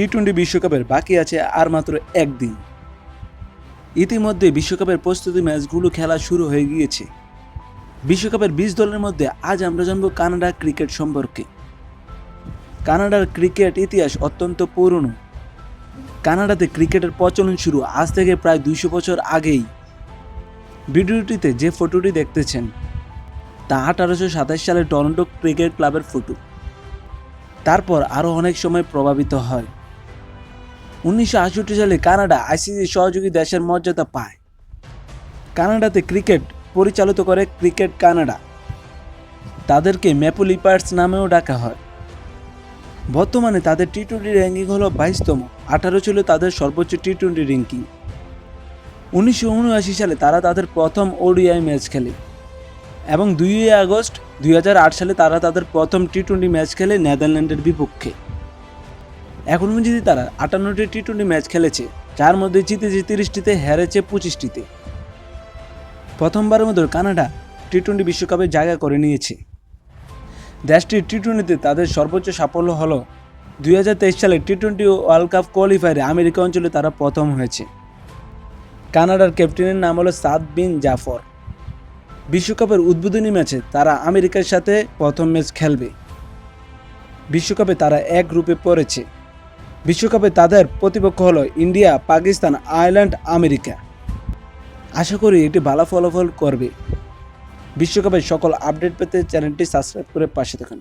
T twenty বিশ্বকাপের বাকি আছে আর মাত্র একদিন। ইতিমধ্যে বিশ্বকাপের প্রস্তুতি ম্যাচগুলো খেলা শুরু হয়ে গিয়েছে। বিশ্বকাপের বিশ দলের মধ্যে আজ আমরা জানব কানাডা ক্রিকেট সম্পর্কে। কানাডার ক্রিকেট ইতিহাস অত্যন্ত পুরনো। কানাডাতে ক্রিকেটের প্রচলন শুরু আজ থেকে প্রায় দুইশো বছর আগেই। ভিডিওটিতে যে ফটোটি দেখতেছেন, তা আঠারোশো সাতাশ সালে টরন্টো ক্রিকেট ক্লাবের ফটো। তারপর আরও অনেক সময় প্রভাবিত হয়। উনিশশো আটষট্টি সালে কানাডা আইসিসি সহযোগী দেশের মর্যাদা পায়। কানাডাতে ক্রিকেট পরিচালিত করে ক্রিকেট কানাডা। তাদেরকে ম্যাপল লিপার্স নামেও ডাকা হয়। বর্তমানে তাদের টি টোয়েন্টি র্যাঙ্কিং হলো বাইশতম। আঠারো ছিল তাদের সর্বোচ্চ টি টোয়েন্টি র্যাঙ্কিং। উনিশশো উনআশি সালে তারা তাদের প্রথম ওডিআই ম্যাচ খেলে এবং দুই আগস্ট দুই হাজার আট সালে তারা তাদের প্রথম টি টোয়েন্টি ম্যাচ খেলে নেদারল্যান্ডের বিপক্ষে। এখন যদি তারা আটান্নটি টি টোয়েন্টি ম্যাচ খেলেছে, যার মধ্যে জিতেছে তিরিশটিতে হেরেছে পঁচিশটিতে। প্রথমবারের মতো কানাডা টি টোয়েন্টি বিশ্বকাপে জায়গা করে নিয়েছে। দেশটির টি টোয়েন্টিতে তাদের সর্বোচ্চ সাফল্য হলো, দুই হাজার তেইশ সালে টি টোয়েন্টি ওয়ার্ল্ড কাপ কোয়ালিফায়ারে আমেরিকা অঞ্চলে তারা প্রথম হয়েছে। কানাডার ক্যাপ্টেনের নাম হলো সাদ বিন জাফর। বিশ্বকাপের উদ্বোধনী ম্যাচে তারা আমেরিকার সাথে প্রথম ম্যাচ খেলবে। বিশ্বকাপে তারা এক গ্রুপে পড়েছে। বিশ্বকাপে তাদের প্রতিপক্ষ হলো ইন্ডিয়া, পাকিস্তান, আয়ারল্যান্ড, আমেরিকা। আশা করি এটি ভালো ফলাফল করবে। বিশ্বকাপের সকল আপডেট পেতে চ্যানেলটি সাবস্ক্রাইব করে পাশে থাকুন।